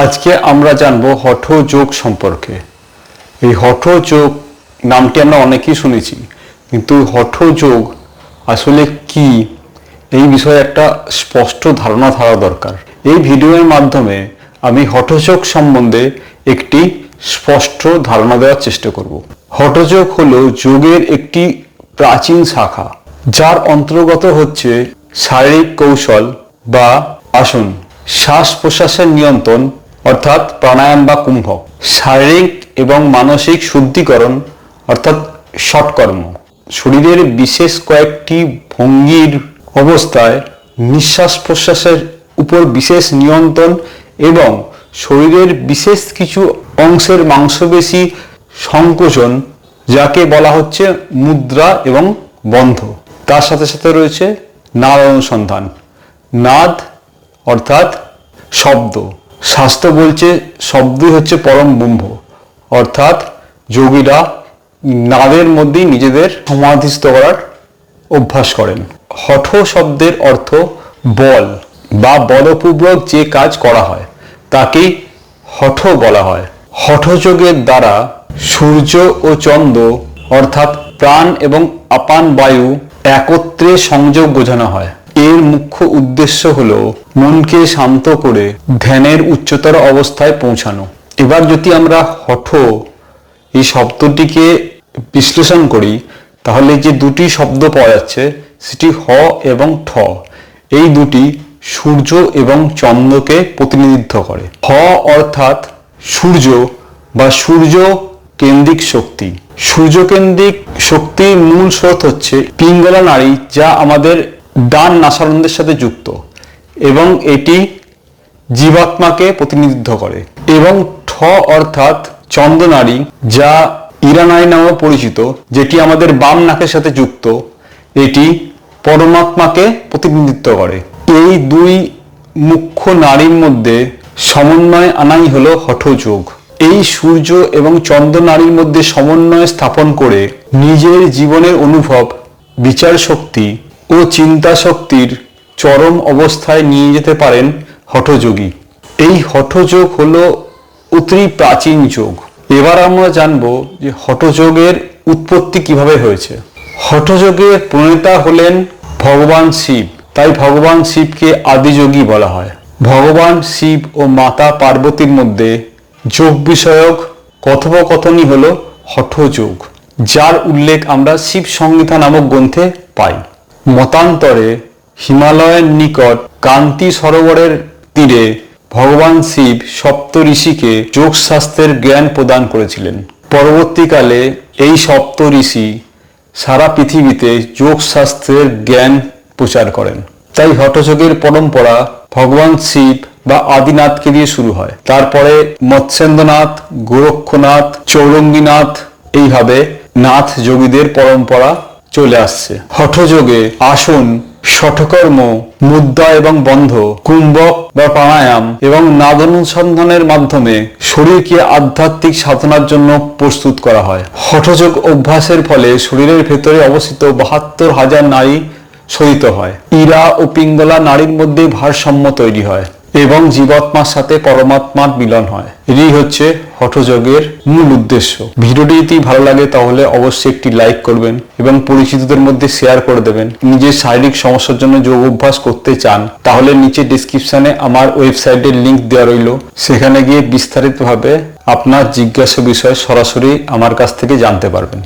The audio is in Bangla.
আজকে আমরা জানব হঠ যোগ সম্পর্কে। এই হঠ যোগ নামটি আমরা অনেকেই শুনেছি, কিন্তু হঠ যোগ আসলে কি? এই বিষয়ে একটা স্পষ্ট ধারণা থাকা দরকার। এই ভিডিওর মাধ্যমে আমি হঠযোগ সম্বন্ধে একটি স্পষ্ট ধারণা দেওয়ার চেষ্টা করব। হঠযোগ হলো যোগের একটি প্রাচীন শাখা, যার অন্তর্গত হচ্ছে শারীরিক কৌশল বা আসন। শ্বাস প্রশ্বাসের নিয়ন্ত্রণ অর্থাৎ প্রাণায়াম বা কুম্ভ। শারীরিক এবং মানসিক শুদ্ধিকরণ, অর্থাৎ সৎকর্ম। শরীরের বিশেষ কয়েকটি ভঙ্গির অবস্থায় নিঃশ্বাস প্রশ্বাসের উপর বিশেষ নিয়ন্ত্রণ এবং শরীরের বিশেষ কিছু অংশের মাংসপেশি সংকোচন, যাকে বলা হচ্ছে মুদ্রা এবং বন্ধ। তার সাথে সাথে রয়েছে নাদ অনুসন্ধান। নাদ অর্থাৎ শব্দ। শাস্ত্র বলছে শব্দই হচ্ছে পরম ব্রহ্ম। অর্থাৎ যোগীরা নাদের মধ্যেই নিজেদের সমাধিস্থ করার অভ্যাস করেন। হঠ শব্দের অর্থ বল বা বলপূর্বক যে কাজ করা হয়, তাকেই হঠ বলা হয়। হঠযোগের দ্বারা সূর্য ও চন্দ্র অর্থাৎ প্রাণ এবং আপান বায়ু একত্রে সংযোগ বোঝানো হয়। এর মুখ্য উদ্দেশ্য হল মনকে শান্ত করে ধ্যানের উচ্চতর অবস্থায় পৌঁছানো। এবার যদি আমরা হঠ এই শব্দটিকে বিশ্লেষণ করি, তাহলে যে দুটি শব্দ পাওয়া যাচ্ছে, সেটি হ এবং ঠ, এই দুটি সূর্য এবং চন্দ্রকে প্রতিনিধিত্ব করে। হ অর্থাৎ সূর্য বা সূর্য কেন্দ্রিক শক্তি। সূর্যকেন্দ্রিক শক্তির মূল স্রোত হচ্ছে পিঙ্গলা নারী যা আমাদের ডান নাসারন্ধ্রের সাথে যুক্ত এবং এটি জীবাত্মাকে প্রতিনিধিত্ব করে। এবং ঠ অর্থাৎ চন্দ্রনারী, যা ইরানারী নামে পরিচিত, যেটি আমাদের বাম নাকের সাথে যুক্ত, এটি পরমাত্মাকে প্রতিনিধিত্ব করে। এই দুই মুখ্য নারীর মধ্যে সমন্বয় আনাই হলো হঠযোগ। এই সূর্য এবং চন্দ্র নারীর মধ্যে সমন্বয় স্থাপন করে নিজের জীবনের অনুভব বিচার শক্তি ও চিন্তা শক্তির চরম অবস্থায় নিয়ে যেতে পারেন হঠযোগী। এই হঠযোগ হলো অতি প্রাচীন যোগ। এবার আমরা জানব যে হঠযোগের উৎপত্তি কীভাবে হয়েছে। হঠযোগের প্রণেতা হলেন ভগবান শিব। তাই ভগবান শিবকে আদিযোগী বলা হয়। ভগবান শিব ও মাতা পার্বতীর মধ্যে যোগ বিষয়ক কথোপকথনই হলো হঠযোগ, যার উল্লেখ আমরা শিব সংহিতা নামক গ্রন্থে পাই। মতান্তরে হিমালয়ের নিকট কান্তি সরোবরের তীরে ভগবান শিব সপ্ত ঋষিকে যোগশাস্ত্রের জ্ঞান প্রদান করেছিলেন। পরবর্তীকালে এই সপ্ত ঋষি সারা পৃথিবীতে যোগশাস্ত্রের জ্ঞান প্রচার করেন। তাই হঠযোগের পরম্পরা ভগবান শিব বা আদিনাথকে দিয়ে শুরু হয়। তারপরে মৎস্যেন্দ্রনাথ, গোরক্ষনাথ, চৌরঙ্গীনাথ এইভাবে নাথ যোগীদের পরম্পরা চলে আসছে। হঠযোগে আসন, শঠকর্ম, মুদ্রা এবং বন্ধ, কুম্ভক বা প্রাণায়াম এবং নাদ অনুসন্ধানের মাধ্যমে শরীরকে আধ্যাত্মিক সাধনার জন্য প্রস্তুত করা হয়। হঠযোগ অভ্যাসের ফলে শরীরের ভেতরে অবস্থিত বাহাত্তর হাজার নারী শোষিত হয়। ইরা ও পিঙ্গলা নারীর মধ্যে ভারসাম্য তৈরি হয় এবং জীবাত্মার সাথে পরমাত্মার মিলন হয়। এটি হচ্ছে হঠযোগের মূল উদ্দেশ্য। ভিডিওটি যদি ভালো লাগে তাহলে অবশ্যই একটি লাইক করবেন এবং পরিচিতদের মধ্যে শেয়ার করে দেবেন। নিজের শারীরিক সমস্যার জন্য যোগ অভ্যাস করতে চান, তাহলে নিচে ডিসক্রিপশনে আমার ওয়েবসাইটের লিঙ্ক দেওয়া রইল। সেখানে গিয়ে বিস্তারিতভাবে আপনার জিজ্ঞাসা বিষয়ে সরাসরি আমার কাছ থেকে জানতে পারবেন।